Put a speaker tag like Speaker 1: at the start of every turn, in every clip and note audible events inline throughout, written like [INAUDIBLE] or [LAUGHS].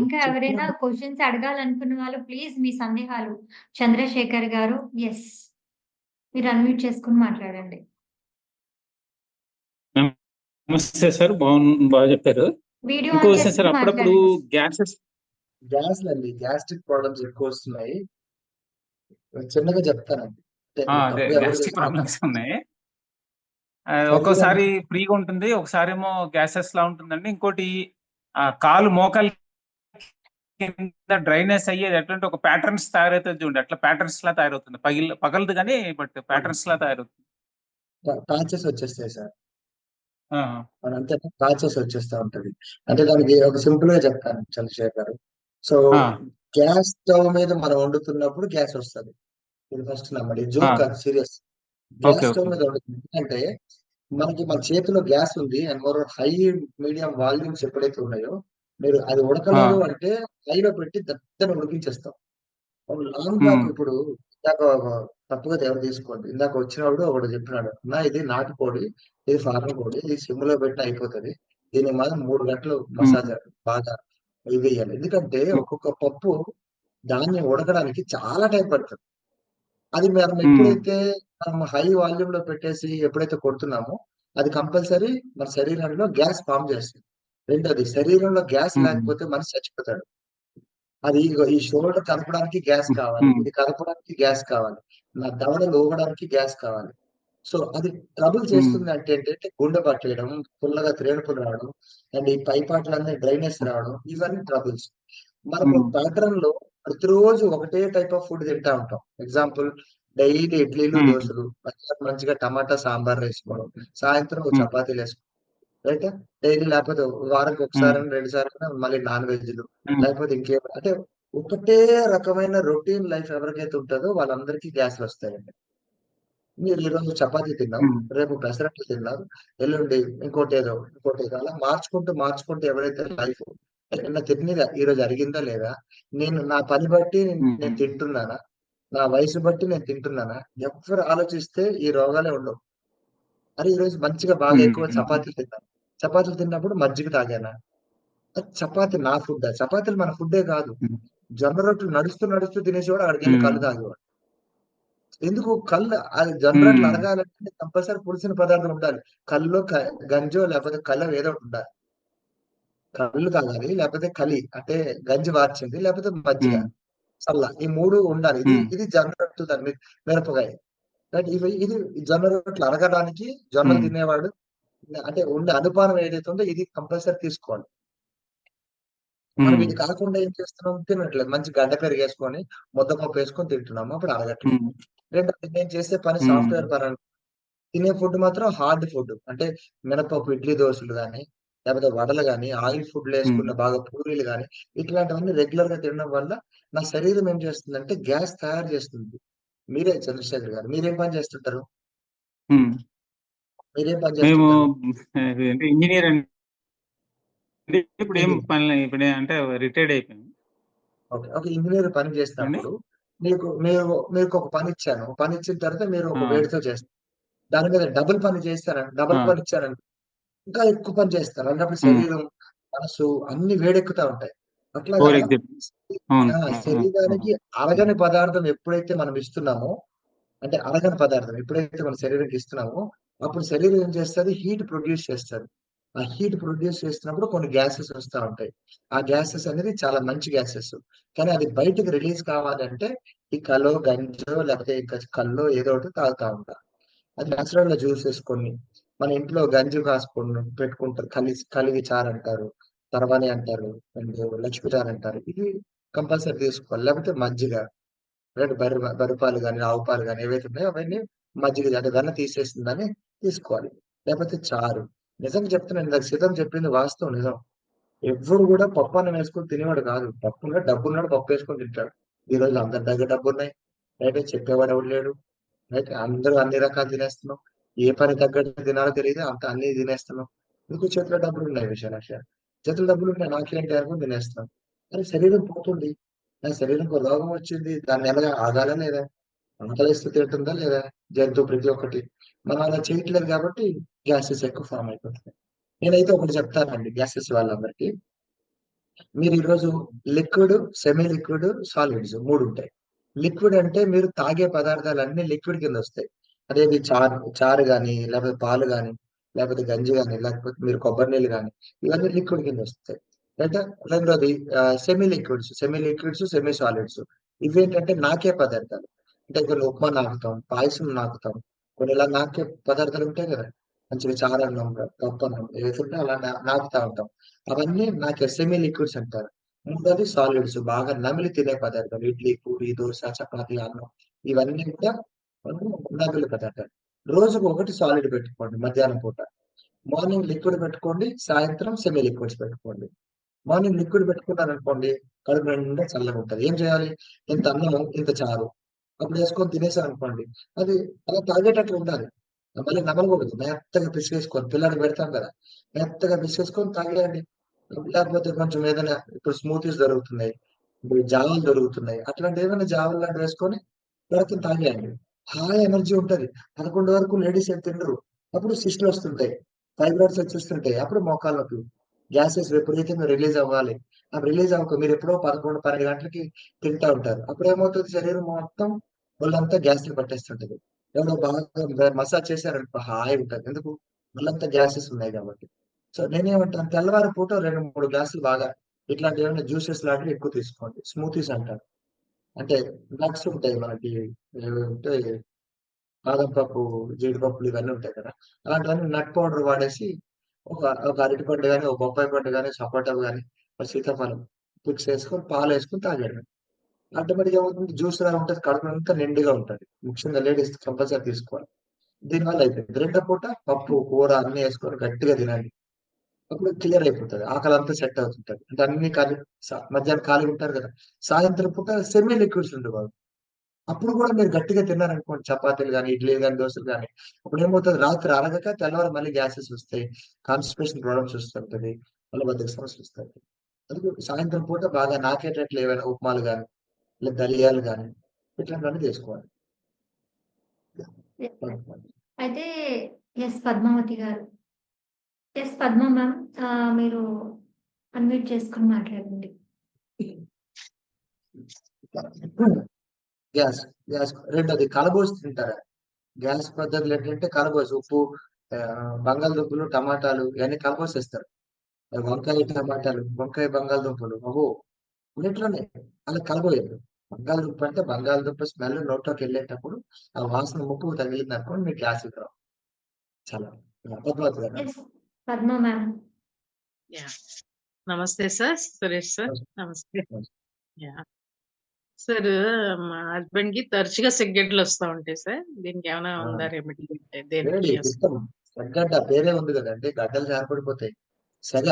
Speaker 1: ఇంకా ఎవరైనా క్వెషన్స్ అడగాలనుకున్న వాళ్ళు ప్లీజ్ మీ సందేహాలు చంద్రశేఖర్ గారు యెస్. మీరు అన్‌మ్యూట్ చేసుకొని మాట్లాడండి.
Speaker 2: నమస్తే సార్ బాగున్ బాగా చెప్పారు ఇంకో సార్ అప్పుడప్పుడు. గ్యాసెస్
Speaker 3: గ్యాస్‌లండి. గ్యాస్ట్రిక్ ప్రాబ్లమ్స్ ఎక్కువ వస్తున్నాయి. చిన్నగా చెప్తానండి.
Speaker 2: గ్యాస్ట్రిక్. ప్రాబ్లమ్స్ ఉన్నాయి ఒక్కోసారి ఫ్రీగా ఉంటుంది ఒకసారి ఏమో గ్యాసెస్ లా ఉంటుందండి ఇంకోటి ఆ కాలు మోకాలు కింద డ్రైనేజ్ అయ్యేది ఎట్లంటే ఒక ప్యాటర్న్స్ తయారవుతుంది చూడండి అట్లా ప్యాటర్న్స్ లా తయారవుతుంది పగిల్ పగలదు కానీ బట్ ప్యాటర్న్స్ లా తయారవుతుంది
Speaker 3: ప్యాచెస్ వచ్చేస్తాయి సార్. మనంతా ప్యాచెస్ వచ్చేస్తా ఉంటది. అంటే దానికి ఒక సింపుల్‌గా చెప్తాను చంద్రశేఖర్ గారు. సో గ్యాస్ స్టవ్ మీద మనం వండుతున్నప్పుడు గ్యాస్ వస్తది. ఇది ఫస్ట్ నమ్మండి. జోక్ కాదు సీరియస్. గ్యాస్ స్టవ్ మీద వండుతుంది. ఎందుకంటే మనకి మన చేతిలో గ్యాస్ ఉంది and more high medium volumes ఎప్పుడైతే ఉన్నాయో మీరు అది ఉడకలేదు అంటే హైలో పెట్టి దత్తన ఉడికించేస్తాం. లాంగ్ ఇప్పుడు ఇందాక తప్పుగా ఎవరు తీసుకోవద్దు. ఇందాక వచ్చినప్పుడు ఒకడు చెప్పినాడు. అన్నా ఇది నాటుకోడి, ఇది ఫారం కోడి, ఇది సిమ్‌లో పెట్టినా అయిపోతది. దీనికి మాత్రం 3 గంటలు మసాజ్ బాగా ఇది వేయాలి. ఎందుకంటే ఒక్కొక్క పప్పు ధాన్యం ఉడకడానికి చాలా టైం పడుతది. అది మనం ఎప్పుడైతే మనం హై వాల్యూమ్‌లో పెట్టేసి ఎప్పుడైతే కొడుతున్నామో అది కంపల్సరీ మన శరీరంలో గ్యాస్ ఫార్మ్ చేస్తుంది. రెండోది శరీరంలో గ్యాస్ లేకపోతే మనిషి చచ్చిపోతాడు. అది ఈ షోల్డర్ కదపడానికి గ్యాస్ కావాలి. ఇది కదపడానికి గ్యాస్ కావాలి. నా దవడలు ఊగడానికి గ్యాస్ కావాలి. సో అది ట్రబుల్ చేస్తుంది అంటే ఏంటంటే గుండె పట్టేయడం, పుల్లగా త్రేణుపులు రావడం, అండ్ ఈ పైపాట్లన్నీ డ్రైనెస్ రావడం ఇవన్నీ ట్రబుల్స్. మనకు
Speaker 2: ఉమ్,
Speaker 3: ప్యాటర్న్‌లో ప్రతిరోజు ఒకటే టైప్ ఆఫ్ ఫుడ్ తింటా ఉంటాం. ఎగ్జాంపుల్ డైలీ ఇడ్లీలు, మధ్యాహ్నం మంచిగా టమాటా సాంబార్ వేసుకోవడం, సాయంత్రం చపాతీలు వేసుకోవడం. రైట్ డైలీ లేకపోతే వారానికి ఒకసారి రెండు సార్లు మళ్ళీ నాన్ వెజ్‌లు
Speaker 2: ఉమ్,
Speaker 3: లేకపోతే ఇంకేం అంటే ఒకటే రకమైన రొటీన్ లైఫ్ ఎవరికైతే ఉంటదో వాళ్ళందరికీ గ్యాస్‌లు వస్తాయండి. మీరు ఈరోజు చపాతీ తిన్నాం.
Speaker 2: ఉమ్,
Speaker 3: రేపు పెసరట్లు తిన్నారు. ఎల్లుండి ఇంకోటేదో, ఇంకోటేదో అలా మార్చుకుంటూ, మార్చుకుంటూ ఎవరైతే లైఫ్ నిన్న తిన్నది ఈరోజు అరిగిందా లేదా? నేను నా పని బట్టి నేను
Speaker 2: ఉమ్,
Speaker 3: తింటున్నానా? నా వయసు బట్టి నేను తింటున్నానా? ఎవ్వరు ఆలోచిస్తే ఈ రోగాలే ఉండవు. అరే! ఈరోజు మంచిగా బాగా ఎక్కువ చపాతీలు తిన్నాను. చపాతీలు తిన్నప్పుడు మజ్జిగ తాగానా? చపాతీ నా ఫుడ్డా? చపాతీలు మన ఫుడ్డే కాదు. జొన్న రొట్టెలు నడుస్తూ, నడుస్తూ తినేసేవాడు అక్కడికెళ్ళి కళ్ళు
Speaker 2: ఉమ్,
Speaker 3: తాగేవాడు. ఎందుకు కళ్ళు అది జొన్న రొట్టెలు
Speaker 2: ఉమ్,
Speaker 3: అరగాలంటే కంపల్సరీ పులిసిన పదార్థం ఉండాలి. కల్లో క గంజో లేకపోతే కల్లో ఏదో ఒకటి ఉండాలి. కళ్ళు తాగాలి. లేకపోతే కలి అంటే గంజి వార్చింది. లేకపోతే మజ్జిగ, చల్ల ఈ 3 ఉండాలి. ఇది ఇది జొన్న రొట్టె దాని మిరపకాయ. ఇది జొన్న రొట్టెలు అరగడానికి జొన్నలు తినేవాడు అంటే ఉండే అనుపానం ఏదైతే ఉందో ఇది కంపల్సరీ తీసుకోవాలి. మనం ఇది కాకుండా ఏం చేస్తున్నాం? తినట్లేదు. మంచి గడ్డ పెరిగేసుకొని, ముద్దపప్పు వేసుకొని తింటున్నాము. అప్పుడు అరగట్లేదు.
Speaker 2: ఉమ్,
Speaker 3: రెండోది నేను చేసే పని సాఫ్ట్‌వేర్ పరంగా తినే ఫుడ్ మాత్రం హార్డ్ ఫుడ్. అంటే మినపప్పు ఇడ్లీ దోసలు గాని, లేకపోతే వడలు గాని, ఆయిల్ ఫుడ్‌లో వేసుకున్న బాగా పూరీలు గాని, ఇట్లాంటివన్నీ రెగ్యులర్‌గా తినడం వల్ల నా శరీరం ఏం చేస్తుందంటే గ్యాస్ తయారు చేస్తుంది. మీరే చంద్రశేఖర్ గారు మీరేం పని చేస్తుంటారు?
Speaker 2: ఉమ్.
Speaker 3: మీరేం పని
Speaker 2: మేము [LAUGHS] అంటే ఇంజనీర్ అండి ఇప్పుడు ఏం. పని ఇప్పుడు అంటే రిటైర్డ్ అయిపోయాను
Speaker 3: ఓకే. ఒక ఇంజినీర్ పని చేసినప్పుడు మీకు మీరు మీకు ఒక పని ఇచ్చాను. పని ఇచ్చిన తర్వాత మీరు ఒక వేడితో చేస్తారు. దాని మీద డబుల్ పని చేస్తారని డబుల్ పని ఇచ్చారని ఇంకా ఎక్కువ పని చేస్తారు. అన్నప్పుడు శరీరం, మనసు అన్ని వేడెక్కుతా ఉంటాయి.
Speaker 2: అవును,
Speaker 3: శరీరానికి. అరగని పదార్థం ఎప్పుడైతే మనం ఇస్తున్నామో, అంటే అరగని పదార్థం ఎప్పుడైతే మన శరీరానికి ఇస్తున్నామో, అప్పుడు శరీరం ఏం చేస్తుంది హీట్ ప్రొడ్యూస్ చేస్తుంది ఆ హీట్ ప్రొడ్యూస్ చేస్తున్నప్పుడు కొన్ని గ్యాసెస్ వస్తా ఉంటాయి. ఆ గ్యాసెస్ అనేది చాలా మంచి గ్యాసెస్. కానీ అది బయటకి రిలీజ్ కావాలంటే ఈ కలో, గంజో లేకపోతే ఇంకా కల్లో ఏదో ఒకటి తాగుతా ఉంటా. అది నేచురల్‌గా జ్యూసెస్ కొన్ని. మన ఇంట్లో గంజి కాసుకొని పెట్టుకుంటారు. కలిసి కలిగి చారు అంటారు. తర్వాని అంటారు. అండ్ లక్ష్మీ చారు అంటారు. ఇది కంపల్సరీ తీసుకోవాలి. లేకపోతే మజ్జిగ. బర్రె బర్రె పాలు ఆవు పాలు కానీ ఏవైతే ఉన్నాయో అవన్నీ మజ్జిగ అంటే వెన్న తీసేస్తుందని తీసుకోవాలి. లేకపోతే చారు. నిజంగా చెప్తున్నాను ఇందాక సీతం చెప్పింది వాస్తవం నిజం. ఎవడు కూడా పప్పన్నం వేసుకొని తినేవాడు కాదు. పప్పు డబ్బు ఉన్నాడు పప్పు వేసుకొని తింటాడు. ఈ రోజుల్లో అందరి దగ్గర డబ్బున్నాయి. అయితే చెప్పేవాడు ఎవడు లేడు. అయితే అందరూ అన్ని రకాలు తినేస్తున్నాం. ఏ పని తగ్గట్టు తినాలో తెలియదు అంత అన్ని తినేస్తున్నాం. ఎందుకు చేతిలో డబ్బులున్నాయి విషయాలక్ష. చేతిలో డబ్బులున్నాయి నాకేంటి అనుకుని తినేస్తున్నాం. కానీ శరీరం పోతుంది. నా శరీరంకో రోగం వచ్చింది. దాన్ని ఎలాగా ఆగాలా లేదా? ఆకలేస్తే తింటుందా లేదా? జంతువు ప్రతి ఒక్కటి. మనం అలా చేయట్లేదు కాబట్టి గ్యాసెస్ ఎక్కువ ఫామ్ అయిపోతున్నాయి. నేనైతే ఒకటి చెప్తానండి గ్యాసెస్ వాళ్ళందరికీ. మీరు ఈరోజు లిక్విడ్ సెమీ లిక్విడ్ సాలిడ్స్ మూడు ఉంటాయి లిక్విడ్ అంటే మీరు తాగే పదార్థాలు అన్ని లిక్విడ్ కింద వస్తాయి అదేది చారు చారు కానీ లేకపోతే పాలు కానీ లేకపోతే గంజి కానీ లేకపోతే మీరు కొబ్బరి నీళ్ళు కానీ ఇవన్నీ లిక్విడ్ కింద వస్తాయి అంటే రెండోది semi liquids semi liquids semi solids ఇవేంటంటే నాకే పదార్థాలు. అంటే కొన్ని ఉప్మా నాకుతాం పాయసం నాకుతాం. కొన్ని ఇలా నాకే పదార్థాలు ఉంటాయి కదా. మంచిగా చారన్నం అన్నం అన్నం ఏదైతే అలా నా- నాకుతా ఉంటాం. అవన్నీ నాకే సెమీ లిక్విడ్స్ అంటారు. మూడోది సాలిడ్స్ బాగా నమిలి తినే పదార్థాలు. ఇడ్లీ పూరి దోశ చపాతి అన్నం ఇవన్నీ కూడా మనము నమిలి పదార్థాలు. రోజుకు ఒకటి సాలిడ్ పెట్టుకోండి మధ్యాహ్నం పూట. మార్నింగ్ లిక్విడ్ పెట్టుకోండి సాయంత్రం సెమీ లిక్విడ్స్ పెట్టుకోండి. మార్నింగ్ లిక్విడ్ పెట్టుకున్నారు అనుకోండి కడుపు నిండా చల్లగా ఉంటుంది. ఏం చేయాలి? ఇంత అన్నము ఇంత చారు అప్పుడు వేసుకొని తినేసారు అనుకోండి అది అలా తాగేటట్లు ఉండాలి. మళ్ళీ నమ్మకూడదు మెత్తగా పిసికేసుకొని పిల్లడికి పెడతాం కదా మెత్తగా పిసికేసుకొని తాగేయండి. లేకపోతే కొంచెం ఏదైనా ఇప్పుడు స్మూతీస్ దొరుకుతున్నాయి ఇప్పుడు జావలు దొరుకుతున్నాయి అట్లాంటి ఏమైనా జావలు లాంటి వేసుకొని పెడతాం తాగేయండి. హాయ్ ఎనర్జీ ఉంటది. పదకొండు వరకు లేడీస్ ఏం తినరు. అప్పుడు సిస్టులు వస్తుంటాయి. ఫైబ్రాయిడ్స్ వచ్చేస్తుంటాయి అప్పుడు మోకాళ్ళ గ్యాసెస్ విపరీతంగా రిలీజ్ అవ్వాలి. ఆ రిలీజ్ అవ్వక మీరు ఎప్పుడో పదకొండు పన్నెండు గంటలకి తింటా ఉంటారు. అప్పుడు ఏమవుతుంది? శరీరం మొత్తం ఒళ్ళంతా గ్యాస్ పట్టేస్తుంటది. ఎవరో బాగా మసాజ్ చేశారనుకో హాయి ఉంటుంది. ఎందుకు? ఒళ్ళంతా గ్యాసెస్ ఉన్నాయి కాబట్టి. సో నేనేమంటాను? తెల్లవారి పూట రెండు మూడు గ్లాసులు బాగా ఇట్లాంటి ఏమైనా జ్యూసెస్ లాంటివి ఎక్కువ తీసుకోండి. స్మూతీస్ అంటారు. అంటే నట్స్ ఉంటాయి మనకి. ఏమంటే బాదం పప్పు జీడిపప్పులు ఇవన్నీ ఉంటాయి కదా. అలాంటివన్నీ నట్ పౌడర్ వాడేసి ఒక ఒక అరటి పండు కానీ ఒక బొప్పాయి పండు కానీ సపోటా కానీ ఒక సీతాఫలం మిక్స్ వేసుకొని పాలు వేసుకొని తాగేయడం ఆటోమేటిక్ ఏమవుతుంది? జ్యూస్ లా ఉంటుంది కడుపు అంతా నిండుగా ఉంటుంది. ముఖ్యంగా లేడీస్ కంపల్సరీ తీసుకోవాలి. దీనివల్ల అయిపోయింది. రెండో పూట పప్పు కూర అన్ని వేసుకొని గట్టిగా తినాలి. అప్పుడు క్లియర్ అయిపోతుంది. ఆకలి అంతా సెట్ అవుతుంటది. అంటే అన్ని ఖాళీ మధ్యాహ్నం ఖాళీ ఉంటారు కదా. సాయంత్రం పూట సెమీ లిక్విడ్స్ ఉండేవాళ్ళు అప్పుడు కూడా మీరు గట్టిగా తిన్నారనుకోండి చపాతీలు కానీ ఇడ్లీ కానీ దోశలు కానీ అప్పుడు ఏమవుతుంది? రాత్రి అరగక తెల్లవారు మళ్ళీ గ్యాసెస్ వస్తాయి కాన్స్టిపేషన్ ప్రాబ్లమ్స్ వస్తుంటది మళ్ళీ బద్దక సమస్యలు వస్తాయి అందుకే సాయంత్రం పూట బాగా నాకేటట్లు ఏవైనా ఉప్మాలు కానీ లేదా దలియాలు కానీ ఇట్లాంటివన్నీ చేసుకోవాలి.
Speaker 1: అయితే ఎస్ పద్మావతి గారు ఎస్ పద్మ మ్యామ్ మీరు అన్మ్యూట్ చేసుకుని మాట్లాడండి. [CLEARS THROAT]
Speaker 3: గ్యాస్ గ్యాస్ రెండోది కలబోసి తింటారా? గ్యాస్ పద్ధతులు ఏంటంటే కలబోసి ఉప్పు బంగాళదుంపలు టమాటాలు ఇవన్నీ కలబోసేస్తారు. వంకాయ టమాటాలు వంకాయ బంగాళదుంపలు అవు అన్నిట్లోనే అలా కలబోయదు బంగాళదుంప అంటే బంగాళదుంప స్మెల్ నోట్లోకి వెళ్ళేటప్పుడు ఆ వాసన ముక్కు తగిలింది అనుకోండి మీకు గ్యాస్ రావు చాలా
Speaker 4: నమస్తే సార్ సురేష్ సార్. నమస్తే. యా సార్ మా హస్బెండ్కి తరచుగా సిగరెట్లు వస్తా ఉంటాయి సార్. దీనికి ఏమైనా. ఉందా రెమెడీ దేనికి
Speaker 3: తగ్గడ్డ పేరే ఉంది కదండి గడ్డలు ఏర్పడిపోతాయి సెగ.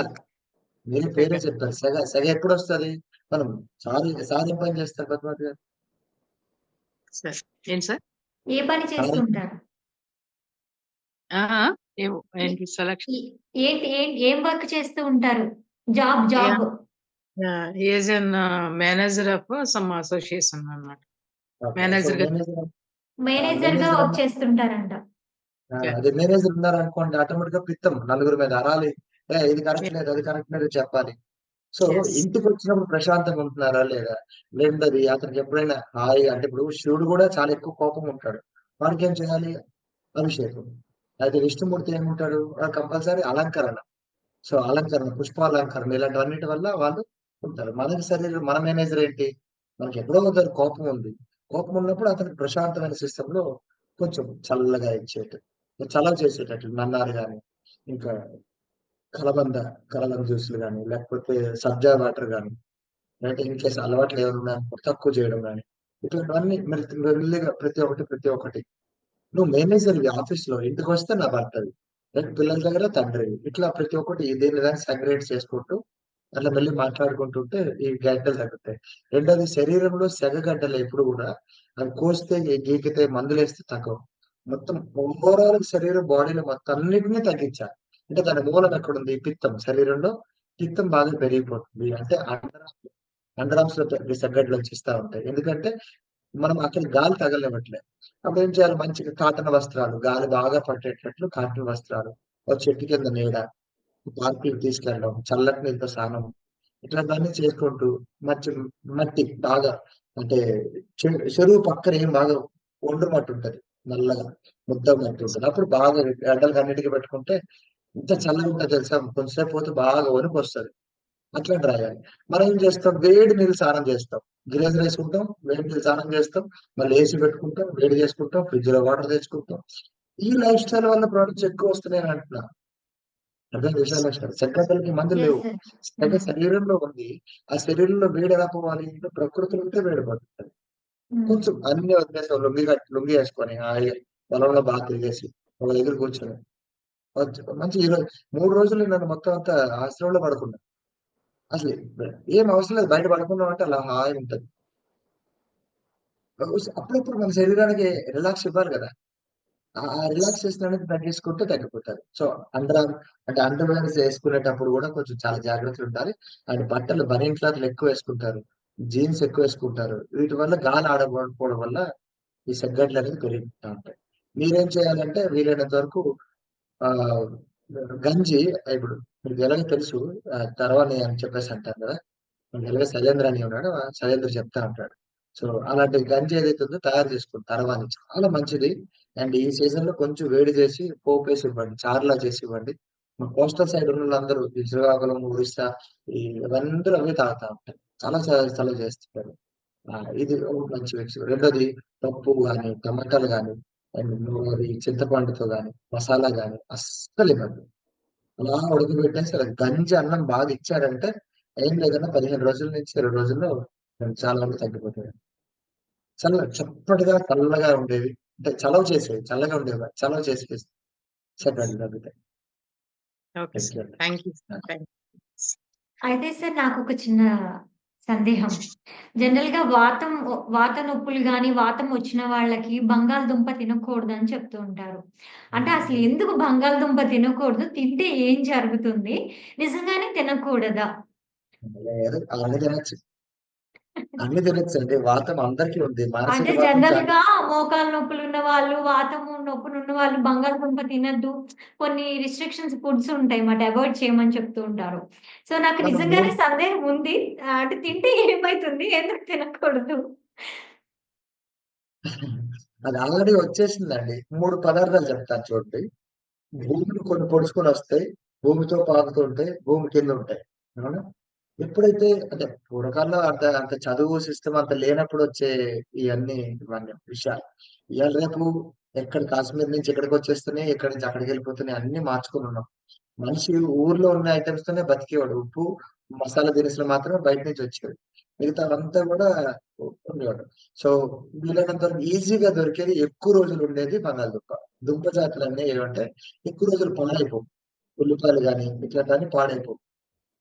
Speaker 3: మీరు పేరే చెప్పారు సెగ సెగ ఎప్పుడు వస్తుంది? మనం సారి సాధన పని చేస్తారు పద్మావతి గారు
Speaker 4: సార్ ఏంటి సార్?
Speaker 1: ఏ పని చేస్తుంటారు
Speaker 4: ఆ, ఏంటి సెలక్షన్
Speaker 1: ఏంటి ఏం- ఏం వర్క్ చేస్తూ ఉంటారు? Job job.
Speaker 4: As an manager of some association అన్నమాట.
Speaker 3: ఓకే.
Speaker 4: Manager
Speaker 3: so. మేనేజర్
Speaker 1: మేనేజర్గా
Speaker 3: మేనేజర్
Speaker 1: వర్క్ చేస్తుంటారంట.
Speaker 3: ఆ, అదే మేనేజర్ ఉన్నారు అనుకోండి ఆటోమేటిక్గా పిత్తం నలుగురు మీద అరాలి. ఇది కరెక్ట్ లేదు అది కరెక్ట్ లేదు చెప్పాలి. సో. ఇంటికి వచ్చినప్పుడు ప్రశాంతంగా ఉంటున్నారా లేదా? రెండోది అతనికి ఎప్పుడైనా హాయి అంటే ఇప్పుడు శివుడు కూడా చాలా ఎక్కువ కోపం ఉంటాడు. వాడికి ఏం చేయాలి? అభిషేకం. అయితే విష్ణుమూర్తి ఏముంటాడు కంపల్సరీ అలంకరణ. సో అలంకరణ పుష్పాలంకరణ ఇలాంటివన్నిటి వల్ల వాళ్ళు ఉంటారు. మనకి శరీరం మన మేనేజర్ ఏంటి? మనకి ఎప్పుడో ఒకసారి కోపం ఉంది. కోపం ఉన్నప్పుడు అతనికి ప్రశాంతమైన సిస్టమ్లో కొంచెం చల్లగా ఇచ్చేట చల్లగా చేసేటట్లు నన్నారు కానీ ఇంకా కలబంద కలబంద జ్యూసులు కానీ లేకపోతే సబ్జా వాటర్ కానీ లేకపోతే ఇన్ కేసు అలవాట్లు ఏమైనా తక్కువ చేయడం కానీ ఇటువంటివన్నీ మెల్లిగా ప్రతి ఒక్కటి ప్రతి ఒక్కటి. నువ్వు మేనేజర్ ఆఫీస్లో ఇంటికి వస్తే నా భర్తవి లేకపోతే పిల్లల దగ్గర తండ్రి ఇట్లా ప్రతి ఒక్కటి దేని దాన్ని సెగ్రేట్ చేసుకుంటూ అట్లా మళ్ళీ మాట్లాడుకుంటుంటే ఈ గడ్డలు తగ్గుతాయి. రెండోది శరీరంలో సెగ గడ్డలు ఎప్పుడు కూడా అవి కోస్తే గీకితే మందులు వేస్తే తగ్గవు. మొత్తం ఓవరాల్ శరీరం బాడీలో మొత్తం అన్నిటినీ తగ్గించాలి. అంటే దాని మూలం ఎక్కడుంది? పిత్తం. శరీరంలో పిత్తం బాగా పెరిగిపోతుంది. అంటే అండరామ్స్ అండరామ్స్లో సెగ్గడ్లు వచ్చేస్తా ఉంటాయి. ఎందుకంటే మనం అక్కడ గాలి తగలేవట్లే అప్పుడు ఏం చేయాలి? మంచిగా కాటన్ వస్త్రాలు గాలి బాగా పట్టేటట్లు కాటన్ వస్త్రాలు ఒక చెట్టు కింద నీడ పార్కులు తీసుకెళ్ళడం చల్లటి నీళ్ళతో స్నానం ఇట్లాంటివన్నీ చేసుకుంటూ మట్టి మట్టి బాగా అంటే చె- చెరువు పక్కన ఏం బాగా ఒండ్రు మట్టి ఉంటది నల్లగా ముద్ద మట్టి ఉంటుంది. అప్పుడు బాగా గడ్డలకు అన్నిటికీ పెట్టుకుంటే ఇంత చల్లగా ఉంటుంది తెలుసా? కొంచెంసేపు పోతే బాగా వణుకు వస్తుంది. అట్లా రాయాలి. మనం ఏం చేస్తాం? వేడి నీళ్ళు స్నానం చేస్తాం. గిరేజ్ వేసుకుంటాం వేడి నీళ్ళు స్నానం చేస్తాం మళ్ళీ ఏసీ పెట్టుకుంటాం వేడి చేసుకుంటాం ఫ్రిడ్జ్లో వాటర్ తెచ్చుకుంటాం. ఈ లైఫ్ స్టైల్ వల్ల ప్రొడక్ట్స్ ఎక్కువ వస్తున్నాయి అంటున్నా. అర్థం చేశాను సెక్రటరీకి మందులు లేవు. అంటే శరీరంలో ఉంది. ఆ శరీరంలో వేడి ఎలా పోవాలి? అంటే ప్రకృతిలో ఉంటే వేడి పడుతుంది. కొంచెం అన్ని వదిలేసాం లొంగి కట్టి లొంగి వేసుకొని హాయిగా పొలంలో బాగా తిరిగేసి ఒక దగ్గర కూర్చొని. మంచి- మంచి ఈరోజు మూడు రోజులు నన్ను మొత్తం అంతా ఆశ్రమంలో పడుకున్నా. అసలు ఏం అవసరం లేదు. బయట పడుకున్నాం అంటే అలా హాయి ఉంటది. అప్పుడప్పుడు మన శరీరానికి రిలాక్స్ ఇవ్వాలి కదా. ఆ రిలాక్సేషన్ అనేది తగ్గించుకుంటే తగ్గిపోతారు. సో అండర్ అంటే అండర్ వేర్స్ వేసుకునేటప్పుడు కూడా కొంచెం చాలా జాగ్రత్తలు ఉండాలి. అండ్ బట్టలు బనీన్ క్లాత్లు ఎక్కువ వేసుకుంటారు. జీన్స్ ఎక్కువ వేసుకుంటారు. వీటి వల్ల గాలి ఆడకపోవడం వల్ల ఈ సెగ్గడ్లు అనేది పెరుగుతూ ఉంటాయి. మీరేం చేయాలంటే వీలైనంత వరకు ఆ గంజి ఇప్పుడు మీకు ఎలాగో తెలుసు ఆ, అని చెప్పేసి అంటారు కదా. ఎలాగో శైలేంద్ర అని ఉన్నాడు సజేంద్ర శైలేంద్ర చెప్తా ఉంటాడు. సో అలాంటి గంజి ఏదైతే ఉందో తయారు చేసుకుని తర్వాత చాలా మంచిది. అండ్ ఈ సీజన్లో కొంచెం వేడి చేసి పోపు వేసి ఇవ్వండి చారులా చేసి ఇవ్వండి మా కోస్టల్ సైడ్ ఉన్న వాళ్ళందరూ ఈ శ్రీకాకుళం ఒరిస్సా ఈ అందరూ అవి తాగుతా ఉంటారు. చాలా చాలా చేస్తుంటారు. ఇది మంచి విషయం రెండోది పప్పు కానీ టమాటాలు కానీ అండ్ చింతపండుతో కానీ మసాలా కానీ అస్సలు ఇవ్వండి అలా ఉడకబెట్టేసి అలా గంజి అన్నం బాగా ఇచ్చారంటే ఏం లేదన్నా పదిహేను రోజుల నుంచి ఇరవై రోజుల్లో చాలా వరకు తగ్గిపోతాయి. చల్ల చప్పటిగా చల్లగా ఉండేవి. అంటే చలవ చేసేవి చల్లగా ఉండేవి? చలవ చెప్పండి తగ్గుతాయి
Speaker 4: థ్యాంక్
Speaker 1: అయితే సార్ నాకు ఒక చిన్న సందేహం. జనరల్గా వాతం వాత నొప్పులు గాని వాతం వచ్చిన వాళ్ళకి బంగాళదుంప తినకూడదు అని చెప్తూ ఉంటారు. అంటే అసలు ఎందుకు బంగాళదుంప తినకూడదు? తింటే ఏం జరుగుతుంది? నిజంగానే తినకూడదా?
Speaker 3: తినచ్చు. అన్ని తినచ్చు అండి. వాతం అందరికీ ఉంది. మానసిక
Speaker 1: అంటే
Speaker 3: వాతం
Speaker 1: జనరల్గా మోకాలు నొప్పులు ఉన్న వాళ్ళు వాతము నొప్పులు ఉన్న వాళ్ళు బంగాళదుంప తినద్దు. కొన్ని రిస్ట్రిక్షన్స్ ఫుడ్స్ ఉంటాయి మాట. అవాయిడ్ చేయమని చెప్తూ ఉంటారు. సో నాకు
Speaker 3: మనం
Speaker 1: నిజంగానే
Speaker 3: మూడు-
Speaker 1: సందేహం ఉంది. ఆ, అంటే తింటే ఏమైతుంది? ఎందుకు తినకూడదు? [LAUGHS]
Speaker 3: అది ఆల్రెడీ వచ్చేసిందండి. మూడు పదార్థాలు చెప్తాను చూడండి. భూమిని కొన్ని పొడుచుకొని వస్తాయి. భూమితో పాకుతుంటాయి. భూమి కింద ఉంటాయి. అవునా ఎప్పుడైతే అంటే పూర్వకాలంలో అంత అంత చదువు సిస్టమ్ అంత లేనప్పుడు వచ్చే ఇవన్నీ ఇవన్నీ విషయాలు. ఇవాళ రేపు ఎక్కడ కాశ్మీర్ నుంచి ఎక్కడికి వచ్చేస్తున్నాయి ఎక్కడి నుంచి అక్కడికి వెళ్ళిపోతున్నాయి అన్ని మార్చుకుని ఉన్నాం. మనిషి ఊర్లో ఉన్న ఐటమ్స్ తోనే బతికేవాడు. ఉప్పు మసాలా దినుసులు మాత్రమే బయట నుంచి వచ్చేవి. మిగతా అంతా కూడా ఉండేవాడు. సో వీలైనంత వరకు ఈజీగా దొరికేది ఎక్కువ రోజులు ఉండేది బంగాళదుంప. దుంప జాతులు అన్నీ ఏమంటే ఎక్కువ రోజులు పాడైపోవు. ఉల్లిపాయలు కానీ ఇట్లాంటివన్నీ పాడైపోవు.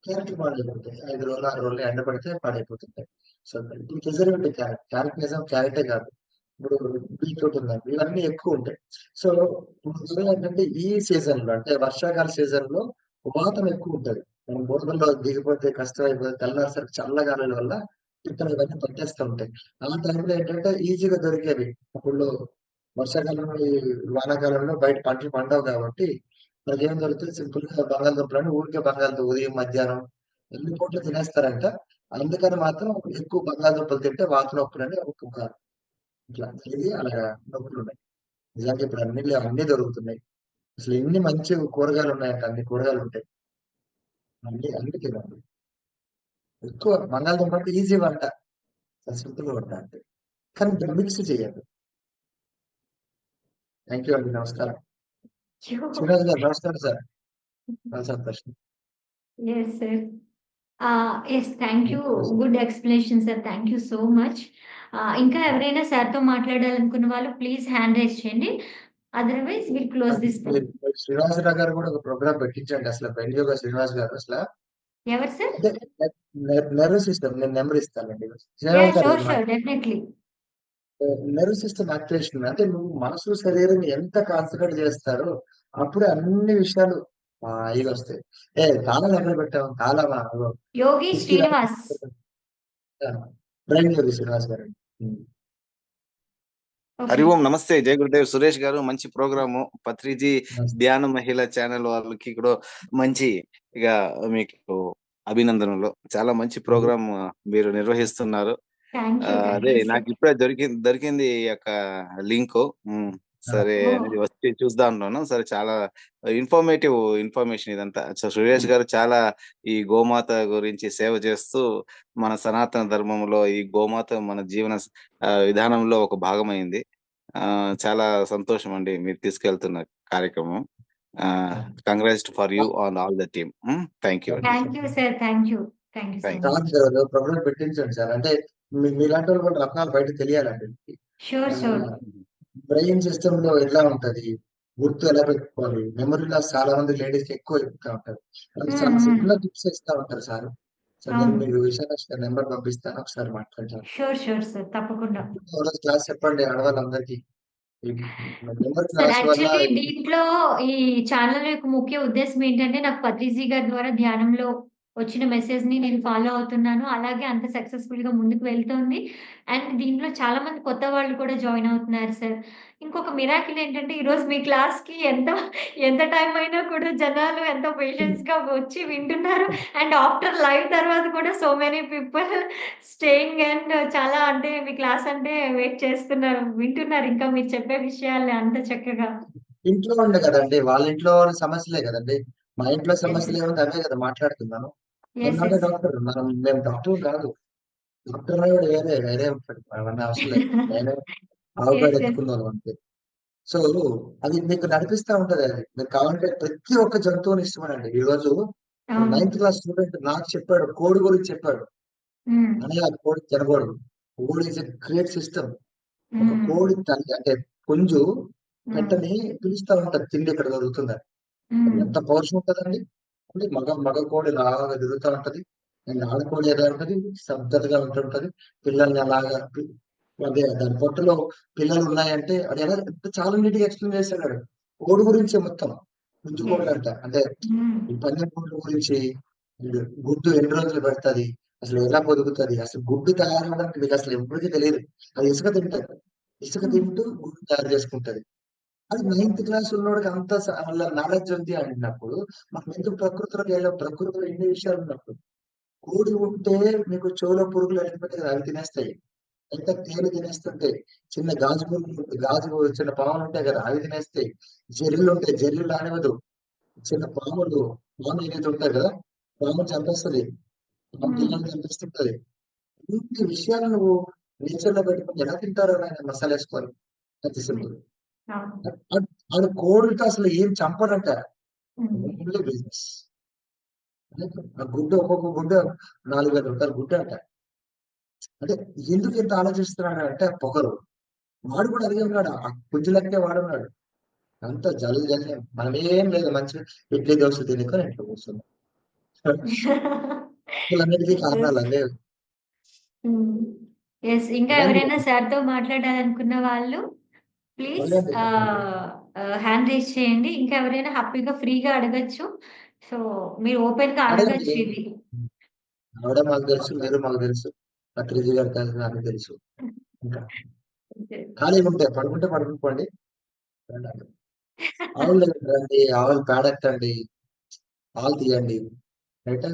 Speaker 3: క్యారెట్ పాడైపోతాయి ఐదు రోజులు ఆరు రోజులు ఎండపడితే పాడైపోతుంటాయి. సో ఇప్పుడు ప్రిజర్వేటివ్ క్యారెట్ క్యారెట్ నిజం క్యారెటే కాదు. ఇప్పుడు బీట్రూట్ ఉందండి ఇవన్నీ ఎక్కువ ఉంటాయి. సో ఇప్పుడు ఏంటంటే ఈ సీజన్లో అంటే వర్షాకాల సీజన్లో వాతం ఎక్కువ ఉంటది. మనం బురదలో దిగిపోతే కష్టం అయిపోతే తెల్లారిసరికి చల్లగాలుల వల్ల ఇక్కడ ఇవన్నీ పట్టేస్తూ ఉంటాయి. ఆ టైంలో ఏంటంటే ఈజీగా దొరికేవి. అప్పుడు వర్షాకాలంలో ఈ వానాకాలంలో బయట పంటలు పండవు కాబట్టి మనకి ఏం దొరుకుతుంది సింపుల్గా బంగాళదుంపలని ఊరికే బంగాళదుంప ఉదయం మధ్యాహ్నం ఎన్ని పూటలు తినేస్తారంట? అందుకని మాత్రం ఎక్కువ బంగాళదుంపలు తింటే వాత నొప్పులు అని ఒక ఇట్లా ఇది అలాగా నొప్పులు ఉన్నాయి. నిజానికి ఇప్పుడు అన్ని అన్ని దొరుకుతున్నాయి. అసలు ఎన్ని మంచి కూరగాయలు ఉన్నాయంట అన్ని కూరగాయలు ఉంటాయి. అన్ని అన్ని తినండి ఎక్కువ బంగాళదుంప అంటే ఈజీ వంట. సింపుల్ వంట అంటే. కానీ మిక్స్ చేయాలి థ్యాంక్ యూ అండి నమస్కారం. శ్రీరాజ్ [LAUGHS] గారు సార్ సంతోషం
Speaker 1: yes sir yes thank you good explanation sir thank you so much ఇంకా ఎవరైనా సార్తో మాట్లాడాలనుకున్న వాళ్ళు ప్లీజ్ హ్యాండ్ రైజ్ చేయండి. అదర్వైజ్ విల్ క్లోజ్ దిస్
Speaker 3: మీరు శ్రీనివాసరావు గారు కూడా ఒక ప్రోగ్రామ్ పెట్టించండి అసలు. బెండియోగా శ్రీనివాస్ గారు. అసలు
Speaker 1: ఎవరు సార్?
Speaker 3: అంటే నర్వస్ సిస్టమ్ నేను నెంబర్ ఇస్తానండి. Srinivas
Speaker 1: definitely
Speaker 3: nervous system activation అంటే నువ్వు మనసు శరీరం ఎంత కాన్సన్ట్రేట్ చేస్తారో అప్పుడే అన్ని విషయాలు ఇవి వస్తాయి. ఏ తాళం ఎక్కడ పెట్టాము తాళమా? అగో.
Speaker 1: యోగి శ్రీనివాస్.
Speaker 3: యోగి శ్రీనివాస్ గారు.
Speaker 5: హరి ఓం నమస్తే. జయ గురుదేవ్. సురేష్ గారు మంచి ప్రోగ్రాము. పత్రిజీ. ధ్యాన మహిళ ఛానల్ వాళ్ళకి కూడా మంచి ఇక మీకు అభినందనలు. చాలా మంచి ప్రోగ్రామ్ మీరు నిర్వహిస్తున్నారు. అదే నాకు ఇప్పుడే దొరికింది దొరికింది ఈ యొక్క లింక్. సరే వచ్చి చూద్దాం అనుకున్నాను సరే చాలా ఇన్ఫర్మేటివ్ ఇన్ఫర్మేషన్ ఇదంతా. సో సురేష్ గారు చాలా ఈ గోమాత గురించి సేవ చేస్తూ మన సనాతన ధర్మంలో ఈ గోమాత మన జీవన విధానంలో ఒక భాగమైంది. ఆ చాలా సంతోషం అండి మీరు తీసుకెళ్తున్న కార్యక్రమం. Congrats for you on all the team. Thank you
Speaker 1: thank you
Speaker 3: పెట్టించండి sir. అంటే మీలాంటి వాళ్ళు కూడా రత్నాలు బయట తెలియాలండి.
Speaker 1: Sure sure.
Speaker 3: బ్రెయిన్ సిస్టమ్లో ఎలా ఉంటది? గుర్తు ఎలా పెట్టుకోవాలి? మెమరీ లాస్ చాలా మంది లేడీస్ ఎక్కువ చెప్తా ఉంటారు. చాలా. చిన్న టిప్స్ ఇస్తా ఉంటారు సార్. నేను నెంబర్ పంపిస్తాను ఒకసారి మాట్లాడతాను.
Speaker 1: షూర్ షూర్ సార్ తప్పకుండా.
Speaker 3: రోజు క్లాస్ చెప్పండి ఆడవాళ్ళందరికీ.
Speaker 1: యాక్చువల్లీ దీంట్లో ఈ ఛానల్ యొక్క ముఖ్య ఉద్దేశం ఏంటంటే నాకు పత్రిజీ గారి ద్వారా ధ్యానంలో వచ్చిన మెసేజ్ని నేను ఫాలో అవుతున్నాను. అలాగే అంత సక్సెస్ఫుల్గా ముందుకు వెళ్తోంది. అండ్ దీంట్లో చాలా మంది కొత్త వాళ్ళు కూడా జాయిన్ అవుతున్నారు సార్ ఇంకొక మిరాకిల్ ఏంటంటే ఈరోజు మీ క్లాస్కి ఎంత ఎంత టైం అయినా కూడా జనాలు ఎంతో పేషెన్స్గా వచ్చి వింటున్నారు. అండ్ ఆఫ్టర్ లైవ్ తర్వాత కూడా so many people staying and చాలా అంటే మీ క్లాస్ అంటే వెయిట్ చేస్తున్నారు వింటున్నారు. ఇంకా మీరు చెప్పే విషయాలు అంత చక్కగా.
Speaker 3: ఇంట్లో ఉండే కదండి వాళ్ళ ఇంట్లో సమస్యలే కదండి. మా ఇంట్లో సమస్యలు ఏముంది అవే కదా మాట్లాడుతున్నాను. డాక్టర్ మనం మేము డాక్టర్ కాదు. డాక్టర్ వేరే వేరే అవన్నీ అవసరం లేదు. [LAUGHS] నేనే ఆవుపేడ
Speaker 1: Yes, yes.
Speaker 3: ఎత్తుకున్నాను అంతే. సో అది మీకు నడిపిస్తా ఉంటది అది. మీరు కావాలంటే ప్రతి ఒక్క జంతువుని ఇష్టమనండి ఈ రోజు నైన్త్ క్లాస్ స్టూడెంట్ నాకు చెప్పాడు కోడి గురించి చెప్పాడు. అని కోడి తినకూడదు. కోడి ఇస్ గ్రేట్ సిస్టమ్. ఒక కోడి తల్లి అంటే పుంజు పెట్టని పిలుస్తా ఉంటది. తిండి ఇక్కడ దొరుకుతుందని. ఎంత పౌరుషం ఉంటదండి? మగ మగ కోడి లాగా తిరుగుతూ ఉంటది. అండ్ ఆడకోడి ఎలా ఉంటది స్తబ్దతగా ఉంటుంటది పిల్లల్ని అలాగా అదే దాని పొట్టలో పిల్లలు ఉన్నాయంటే అది ఎలా ఎంత చాలా నీట్గా ఎక్స్ప్లెయిన్ చేశాడు. కోడి గురించి మొత్తం. గుంజు కోడి అంట. అంటే పందెం కోడి గురించి గుడ్డు ఎన్ని రోజులు పెడుతుంది అసలు ఎలా పొదుగుతుంది అసలు గుడ్డు తయారవడానికి మీకు అసలు ఎప్పటికీ తెలియదు. అది ఇసుక తింటది ఇసుక తింటూ గుడ్డు తయారు చేసుకుంటది. అది నైన్త్ క్లాస్ ఉన్నోడికి అంత నాలెడ్జ్ ఉంది అన్నప్పుడు మనం ఎందుకు ప్రకృతిలోకి వెళ్ళాం ప్రకృతిలో ఎన్ని విషయాలు ఉన్నప్పుడు కోడి ఉంటే మీకు చెవులో పురుగులు వెళ్ళిపోతే అవి తినేస్తాయి. ఎంత తేలు తినేస్తుంటాయి చిన్న గాజు పురుగులు గాజు చిన్న పాములు ఉంటాయి కదా అవి తినేస్తాయి. జర్రీలు ఉంటాయి జర్రీలు ఆనివదు చిన్న పాములు పాములు ఏదైతే ఉంటాయి కదా పాము చంపేస్తుంది. పాము చంపేస్తుంటది. ఇన్ని విషయాలు నువ్వు నేచర్లో పెట్టుకుని ఎలా తింటారో ఆయన మసాలా వేసుకొని అది సింపుల్. ఆడు కోడితో అసలు ఏం చంపడంట ఓన్లీ బిజినెస్. ఆ గుడ్డు ఒక్కొక్క గుడ్డు నాలుగు వేల రూపాయల గుడ్డు అంట. అంటే ఎందుకు ఇంత ఆలోచిస్తున్నాడు అంటే పొగరు. వాడు కూడా అడిగే ఉన్నాడు. ఆ లెక్కే వాడున్నాడు అంత జల్లి జల్లి మనం ఏం లేదు. మంచి ఇడ్లీ దోశ తినుకొని ఇంట్లో కూర్చున్నాం. అన్నిటికీ కారణాలు [LAUGHS] అవే
Speaker 1: ఎస్ ఇంకా ఎవరైనా సార్తో మాట్లాడాలనుకున్న వాళ్ళు ప్లీజ్. హ్యాండ్ రేస్ చేయండి. ఇంకా ఎవరైనా హ్యాపీగా ఫ్రీగా అడగచ్చు. సో మీరు
Speaker 3: ఓపెన్గా.
Speaker 1: అడగచ్చు ఇది
Speaker 3: ఆవిడ మాకు తెలుసు మీరు మాకు తెలుసు. పత్రిజీ గారు తెలుసు నాకు తెలుసు. ఇంకా. ఖాళీగా ఉంటే పడుకుంటే పడుకోండి. ఆవులు రండి ఆవులు పేడెత్తండి పాలు తీయండి. రైట్?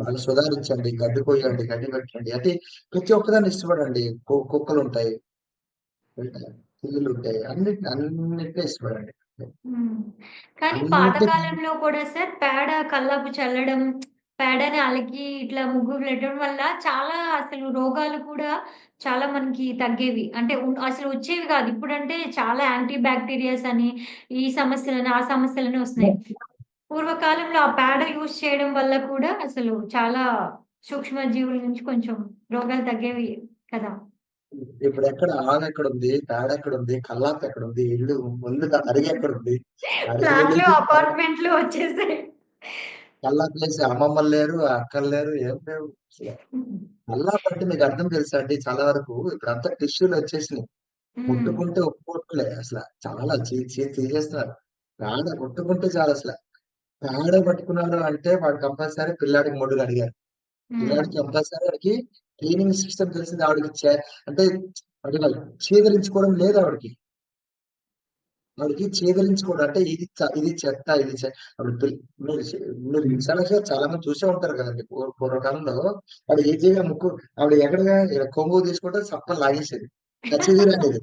Speaker 3: వాళ్ళు సుధారించండి గడ్డి పోయండి గడ్డి పెట్టండి. అంటే ప్రతి ఒక్కదాన్ని ఇష్టపడండి. కుక్కలు ఉంటాయి రైట్? ఉంటాయి అన్నిటినీ ఇష్టపడండి.
Speaker 1: కానీ పాతకాలంలో కూడా సార్ పేడ కల్లాపు చల్లడం పేడని అలికి ఇట్లా ముగ్గు పెట్టడం వల్ల చాలా అసలు రోగాలు కూడా చాలా మనకి తగ్గేవి. అంటే అసలు వచ్చేవి కాదు. ఇప్పుడంటే చాలా యాంటీ బ్యాక్టీరియాస్ అని ఈ సమస్యలని ఆ సమస్యలని వస్తున్నాయి. పూర్వకాలంలో ఆ పేడ యూజ్ చేయడం వల్ల కూడా అసలు చాలా సూక్ష్మ జీవుల నుంచి కొంచెం రోగాలు తగ్గేవి కదా.
Speaker 3: ఇప్పుడు ఎక్కడ ఆవు ఎక్కడ ఉంది? పేడ ఎక్కడ ఉంది? కల్లాపు ఎక్కడ ఉంది? ఇల్లు ముందు అరిగి ఎక్కడ ఉంది?
Speaker 1: ఫ్లాట్లు అపార్ట్మెంట్లు వచ్చేసాయి.
Speaker 3: కల్లాపు వేసి అమ్మమ్మలు లేరు అక్కలు లేరు ఏం లేవు. కల్లాపు అంటే మీకు అర్థం తెలుసా అండి? చాలా వరకు ఇప్పుడు అంతా టిష్యూలు వచ్చేసినాయి. ముట్టుకుంటే ఒప్పుకోవట్లే అసలు. చాలా చీ చీ తీసేస్తున్నారు పేడ ముట్టుకుంటే చాలు అసలు. పేడ పట్టుకున్నాడు అంటే వాడు కంపల్సరీ పిల్లాడికి మొడ్డులు అడిగారు. పిల్లాడికి కంపల్సరీ వాడికి క్లీనింగ్ సిస్టమ్ తెలిసింది ఆవిడకి అంటే వాడి వాళ్ళు చీదరించుకోవడం లేదు ఆవిడకి. వాడికి చేదరించుకోవడం అంటే ఇది ఇది చెత్త ఇది మీరు చాలా మంది చూసే ఉంటారు కదండి పూర్వ- పూర్వకాలంలో. వాడు ఈజీగా ముక్కు ఆవిడ ఎక్కడగా కొంగు తీసుకుంటే చప్ప లాగేసేది. ఖచ్చితంగా అనేది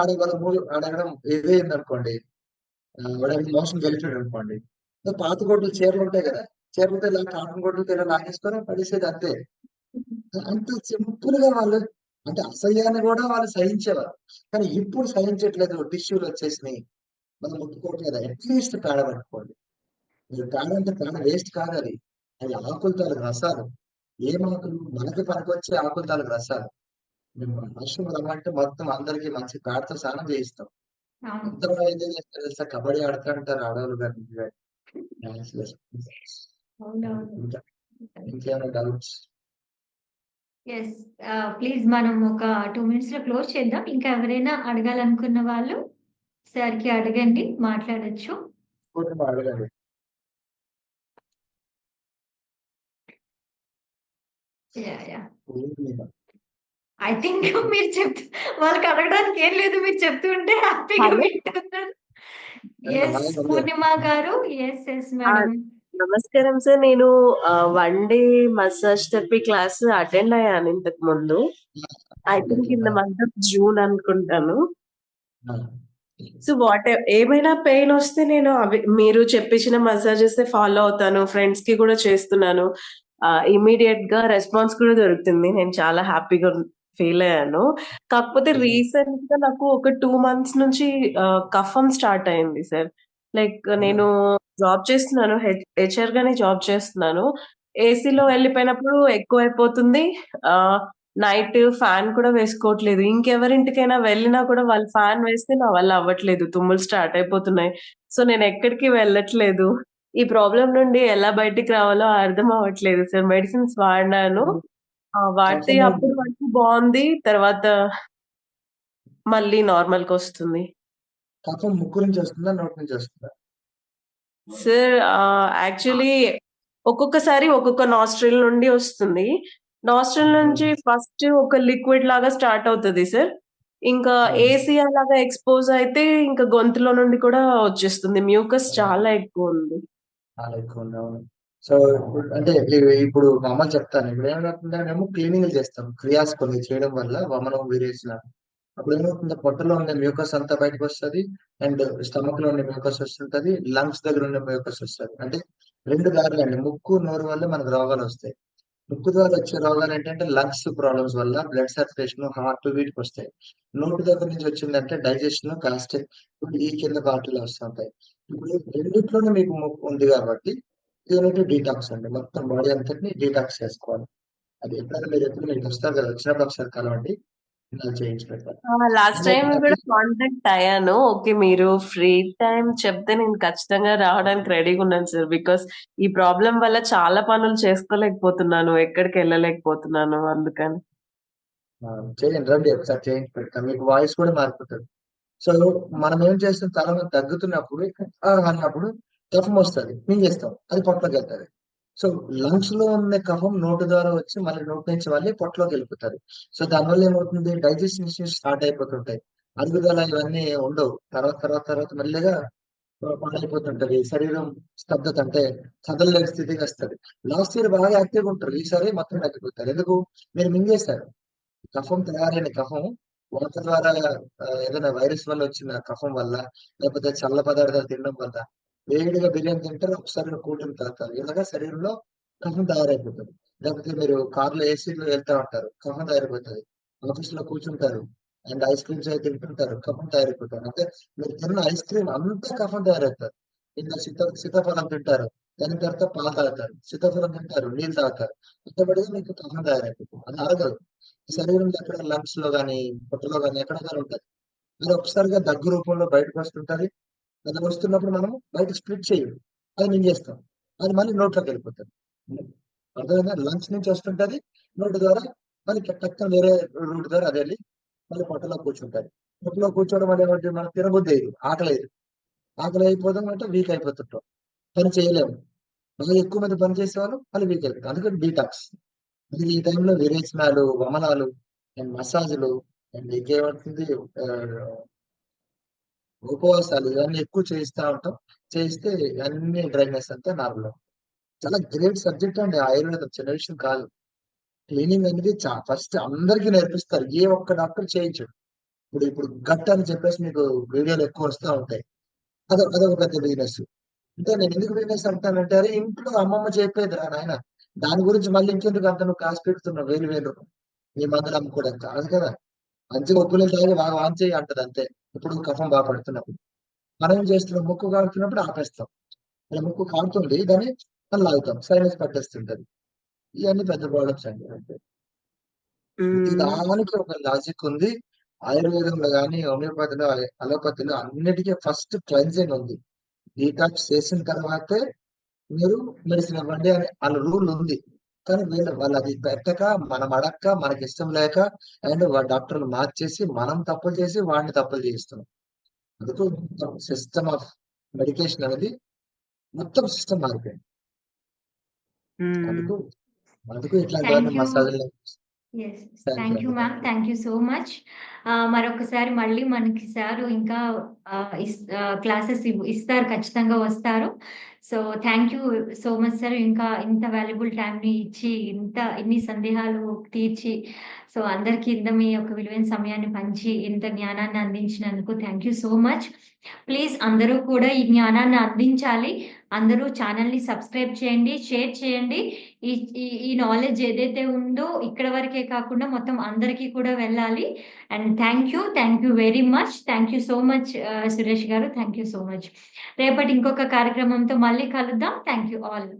Speaker 3: ఆడ వాళ్ళ మూడు ఆడగడం ఇదేంది అనుకోండి వాడు మోసం గెలిచాడు అనుకోండి. పాత గొడ్డలు చీరలు ఉంటాయి కదా చీరలతో ఇలా కాటన్ గొడ్డలతో ఇలా లాగేసుకొని పడేసేది అంతే. అంత సింపుల్గా వాళ్ళు అంటే అసహ్యాన్ని కూడా వాళ్ళు సహించేవారు. కానీ ఇప్పుడు సహించట్లేదు టిష్యూలు వచ్చేసినాయి. మనం ముట్టుకోవట్లేదు అట్లీస్ట్ పేడ పట్టుకోండి. మీరు పేడ అంటే పేడ వేస్ట్ కాదు అది. అది ఆకుల తాలూకు రసాలు. ఏం ఆకులు? మనకి పనికొచ్చే ఆకుల తాలూకు రసాలు. మేము వర్షం రమ్మంటే మొత్తం అందరికి మంచి పేడతో స్నానం చేయిస్తాం. అందరూ ఏం చేస్తారు కబడ్డీ ఆడుతుంటారు ఆడవాళ్ళు కానీ. డౌట్స్?
Speaker 1: ఎస్ ప్లీజ్ మనం ఒక టూ మినిట్స్లో క్లోజ్ చేద్దాం. ఇంకా ఎవరైనా అడగాలనుకున్న వాళ్ళు సార్కి అడగండి. మాట్లాడొచ్చు ఐ థింక్ మీరు చెప్తూ వాళ్ళకి అడగడానికి ఏం లేదు మీరు చెప్తూ ఉంటే హ్యాపీగా. వింటున్నాను ఎస్. పూర్ణిమ గారు. ఎస్ ఎస్ మేడం
Speaker 6: నమస్కారం సార్. నేను one day massage therapy class attend అయ్యాను ఇంతకు ముందు. I think in the month of June అనుకుంటాను. సో వాట్ ఏమైనా పెయిన్ వస్తే నేను అవి మీరు చెప్పించిన మసాజెస్ ఫాలో అవుతాను. ఫ్రెండ్స్కి కూడా చేస్తున్నాను. ఇమీడియట్గా రెస్పాన్స్ కూడా దొరుకుతుంది. నేను చాలా హ్యాపీగా ఫీల్ అయ్యాను. కాకపోతే. రీసెంట్గా నాకు ఒక టూ మంత్స్ నుంచి కఫం స్టార్ట్ అయింది సార్. లైక్ నేను జాబ్ చేస్తున్నాను హెచ్ఆర్ గానే జాబ్ చేస్తున్నాను. ఏసీలో వెళ్ళిపోయినప్పుడు ఎక్కువ అయిపోతుంది నైట్ ఫ్యాన్ కూడా వేసుకోవట్లేదు. ఇంకెవరింటికైనా వెళ్ళినా కూడా వాళ్ళు ఫ్యాన్ వేస్తే నా వల్ల అవ్వట్లేదు. తుమ్ములు స్టార్ట్ అయిపోతున్నాయి. సో నేను ఎక్కడికి వెళ్ళట్లేదు. ఈ ప్రాబ్లం నుండి ఎలా బయటికి రావాలో అర్థం అవ్వట్లేదు. సార్ మెడిసిన్స్ వాడినాను. వాడితే అప్పుడు వరకు బాగుంది. తర్వాత మళ్ళీ నార్మల్కి వస్తుంది.
Speaker 3: కఫం ముక్కు నుంచి వస్తుందా నోటి నుంచి వస్తుందా?
Speaker 6: సార్ యాక్చువల్లీ ఒక్కొక్కసారి ఒక్కొక్క నాస్ట్రిల్ నుండి వస్తుంది. నాస్ట్రిల్ నుంచి ఫస్ట్ ఒక లిక్విడ్ లాగా స్టార్ట్ అవుతుంది సార్. ఇంకా
Speaker 3: Hmm.
Speaker 6: ఏసీ లాగా ఎక్స్పోజ్ అయితే ఇంకా గొంతులో నుండి కూడా వచ్చేస్తుంది. మ్యూకస్ చాలా ఎక్కువ ఉంది.
Speaker 3: చాలా ఎక్కువ ఉంది అవును. సో అంటే ఇప్పుడు మా అమ్మ చెప్తాను. ఇప్పుడు ఏమవుతుందంటే మేము క్లీనింగ్ చేస్తాం. క్రియాస్ కొన్ని చేయడం వల్ల వమనం వీరేసిన అప్పుడు ఏమవుతుంది పొట్టలో ఉండే మ్యూకస్ అంతా బయటకు వస్తుంది అండ్ స్టమక్లో ఉండే మ్యూకస్ వస్తుంటది లంగ్స్ దగ్గర ఉండే మ్యూకస్ వస్తుంది. అంటే రెండు దారులు అండి. ముక్కు నోరు వల్ల మనకు రోగాలు వస్తాయి. ముక్కు ద్వారా వచ్చే రోగాలు ఏంటంటే లంగ్స్ ప్రాబ్లమ్స్ వల్ల బ్లడ్ సర్క్యులేషన్ హార్ట్ వీటికి వస్తాయి. నోటి దగ్గర నుంచి వచ్చిందంటే డైజెషన్ కాస్ట్ ఈ కింద పార్టీలో వస్తుంటాయి ఇప్పుడు రెండిట్లోనే మీకు ముక్కు ఉంది కాబట్టి ఇదొకటి డీటాక్స్ అండి. మొత్తం బాడీ అంతటిని డీటాక్స్ చేసుకోవాలి. అది ఎప్పుడైనా మీరు ఎప్పుడు మీకు వస్తారు కదా వచ్చినప్పుడు ఒకసారి కలవండి. ఇలా చేయించి పెట్టాలి.
Speaker 6: లాస్ట్ టైం కూడా కాంటాక్ట్ అయ్యాను. ఓకే మీరు ఫ్రీ టైం చెప్తే నేను ఖచ్చితంగా రావడానికి రెడీగా ఉన్నాను సార్. బికాస్ ఈ ప్రాబ్లం వల్ల చాలా పనులు చేసుకోలేకపోతున్నాను. ఎక్కడికి వెళ్ళలేకపోతున్నాను అందుకని.
Speaker 3: చేయండి రండి ఒకసారి చేయించి పెడతాం మీకు వాయిస్ కూడా మారిపోతుంది. సో మనం ఏం చేస్తాం? మంది తగ్గుతున్నప్పుడు అన్నప్పుడు కఫం వస్తుంది మింగేస్తాం అది పొట్టలోకి వెళ్తుంది. సో లంగ్స్లో ఉన్న కఫం నోటి ద్వారా వచ్చి మళ్ళీ నోటి నుంచి మళ్ళీ పొట్టలోకి వెళ్ళిపోతుంది సో దానివల్ల ఏమవుతుంది? డైజెషన్ ఇష్యూస్ స్టార్ట్ అయిపోతుంటాయి. అరుగుదల ఇవన్నీ ఉండవు. తర్వాత తర్వాత తర్వాత మెల్లగా పాడైపోతుంటది శరీరం స్తబ్దత అంటే కదలలేని స్థితికి వస్తుంది. లాస్ట్ ఇయర్ బాగా యాక్టివ్ ఉంటారు. ఈసారి మొత్తం తగ్గిపోతారు. ఎందుకు? మీరు మింగేస్తారు కఫం తయారైన కఫం వాటర్ ద్వారా ఏదైనా వైరస్ వల్ల వచ్చిన కఫం వల్ల లేకపోతే చల్ల పదార్థాలు తినడం వల్ల వేడిగా బిర్యానీ తింటారు ఒకసారి కూటమి తాగుతారు. ఇలాగా శరీరంలో కఫం తయారైపోతుంది. లేకపోతే మీరు కార్లో ఏసీలో వెళ్తా ఉంటారు కఫం తయారైపోతుంది. ఆఫీస్లో కూర్చుంటారు అండ్ ఐస్ క్రీమ్స్ అయితే తింటుంటారు కఫం తయారైపోతారు అంటే మీరు తిన్న ఐస్ క్రీమ్ అంతా కఫం తయారవుతారు ఇంకా సీత సీతాఫలం తింటారు దాని తర్వాత పాలు తాగుతారు సీతాఫలం తింటారు నీళ్ళు తాగుతారు. ఇష్టపడిగా మీకు కఫం తయారైపోతుంది. అది అరగదు శరీరంలో ఎక్కడ లంగ్స్లో కానీ పొట్టలో కానీ ఎక్కడ కానీ ఉంటుంది. మీరు ఒకసారిగా దగ్గు రూపంలో బయటకు వస్తుంటది అది వస్తున్నప్పుడు మనం బయట స్ప్లిట్ చేయం అది మింగేస్తాం అది మళ్ళీ నోట్లోకి వెళ్ళిపోతుంది. అర్థమైందా? లంగ్స్ నుంచి వస్తుంటది. నోటు ద్వారా మళ్ళీ టక్కన వేరే రూట్ ద్వారా అది వెళ్ళి మళ్ళీ పొట్టలో కూర్చుంటది. పొట్టలో కూర్చోవడం వల్ల ఏమంటే మనకు తినబుద్ధి అయ్యి ఆకలి అయ్యేది. ఆకలి అయిపోదాం అంటే వీక్ అయిపోతుంటాం. పని చేయలేము. బాగా ఎక్కువ మంది పని చేసేవాళ్ళు మళ్ళీ వీక్ అయిపోతాం అందుకని డీటాక్స్ అది ఈ టైంలో విరేచనాలు వమనాలు అండ్ మసాజ్లు అండ్ ఇంకేమవుతుంది ఉపవాసాలు ఇవన్నీ ఎక్కువ చేయిస్తా ఉంటాం. చేయిస్తే అన్ని డ్రైనెస్ అంతా నార్మల్ చాలా గ్రేట్ సబ్జెక్ట్ అండి ఆయుర్వేదం చిన్న విషయం కాదు. క్లీనింగ్ అనేది చా ఫస్ట్ అందరికీ నేర్పిస్తారు. ఏ ఒక్క డాక్టర్ చేయించడు. ఇప్పుడు ఇప్పుడు గట్ అని చెప్పేసి మీకు వీడియోలు ఎక్కువ వస్తా ఉంటాయి. అదో అదొక పెద్ద బిజినెస్. అంటే నేను ఎందుకు బిజినెస్ అంటానంటే అరే ఇంట్లో అమ్మమ్మ చెప్పేది రా నాయన. దాని గురించి మళ్ళీ ఇంకెందుకు అంత నువ్వు కాసు పెడుతున్నావు వేలు వేలు. నీ మందులు అమ్ముకోవడానికి కాదు కదా! మంచిగా నీళ్ళు తాగి బాగా వాంచేయి అంటది అంతే. ఇప్పుడు కఫం బాగా పడుతున్నప్పుడు. మనం ఏం చేస్తున్నాం ముక్కు కారుతున్నప్పుడు ఆపేస్తాం. ఇలా ముక్కు కారుతుంది దాన్ని మళ్ళీ ఆగుతాం. సైనస్ పట్టేస్తుంటది. ఇయన్నీ పెద్ద ప్రాబ్లమ్స్ అండి.
Speaker 6: హ్మ్.
Speaker 3: దానికి ఒక లాజిక్ ఉంది. ఆయుర్వేదంలో గాని, హోమియోపతిలో, అలోపతిలో అన్నిటికి ఫస్ట్ క్లెన్జింగ్ ఉంది. డీటాక్స్ చేసిన తర్వాతే మీరు మెడిసిన్ ఇవ్వండి అని ఆళ్ళ రూల్ ఉంది. కానీ వీళ్ళు వాళ్ళది పెట్టక, మనం అడక్క, మనకిష్టం లేక అండ్ డాక్టర్‌లు మార్చేసి, మనం తప్పులు చేసి వాడిని తప్పులు చేయిస్తున్నాం. అందుకు సిస్టమ్ ఆఫ్ మెడికేషన్ అనేది మొత్తం సిస్టమ్ మారిపోయింది.
Speaker 6: హ్మ్.
Speaker 3: అందుకు, అందుకు
Speaker 1: you.
Speaker 3: మసాజులు. Thank you.
Speaker 1: Ma'am.
Speaker 3: Thank you.
Speaker 1: So much. మరొకసారి మళ్ళీ మనకి సారు ఇంకా క్లాసెస్ ఇస్తారు. ఖచ్చితంగా వస్తారు. So thank you so much sir. ఇంకా ఇంత వాల్యుబుల్ టైంని ఇచ్చి, ఇంత ఇన్ని సందేహాలు తీర్చి, సో అందరికీ ఇంత మీ యొక్క విలువైన సమయాన్ని పంచి, ఇంత జ్ఞానాన్ని అందించినందుకు thank you so much. Please అందరూ కూడా ఈ జ్ఞానాన్ని అందించాలి. అందరూ ఛానల్ని సబ్స్క్రైబ్ చేయండి, షేర్ చేయండి. ఈ ఈ నాలెడ్జ్ ఏదైతే ఉందో ఇక్కడ వరకే కాకుండా మొత్తం అందరికీ కూడా వెళ్ళాలి. And thank you. Thank you very much. Thank you so much Suresh గారు. Thank you so much. రేపటి ఇంకొక కార్యక్రమంతో మళ్ళీ కలుద్దాం. Thank you all.